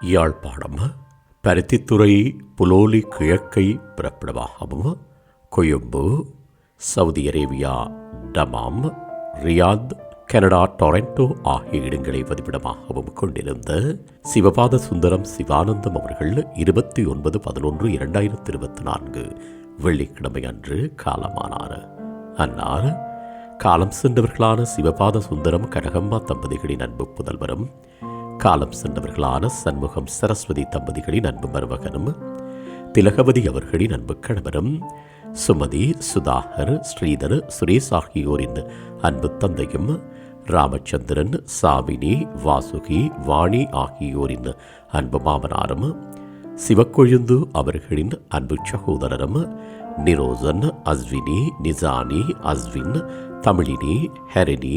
யாழ்ப்பாணம் பருத்தித்துறை புலோலி கிழக்கை பிறப்பிடமாகவும் Colombo Saudi Arabia Dammam Riyadh Canada Toronto ஆகிய இடங்களை பதிவிடமாகவும் கொண்டிருந்த சிவபாத சுந்தரம் சிவானந்தம் அவர்கள் இருபத்தி ஒன்பது பதினொன்று இரண்டாயிரத்தி இருபத்தி நான்கு வெள்ளிக்கிழமை அன்று காலமானார். அன்னார் காலம் சென்றவர்களான சிவபாத சுந்தரம் கனகம்மா தம்பதிகளின் அன்பு புதல்வரும் காலம் சென்றவர்களான சண்முகம் சரஸ்வதி தம்பதிகளின் அன்பு மருமகனும் திலகவதி அவர்களின் அன்பு கணவரும் சுமதி சுதாகர் ஸ்ரீதர் சுரேஷ் ஆகியோரின் அன்பு தந்தையும் ராமச்சந்திரன் சாமினி வாசுகி வாணி ஆகியோரின் அன்பு மாமனாரும் சிவக்கொழுந்து அவர்களின் அன்பு சகோதரரும் நிரோசன் அஸ்வினி நிசானி அஸ்வின் தமிழினி ஹெரினி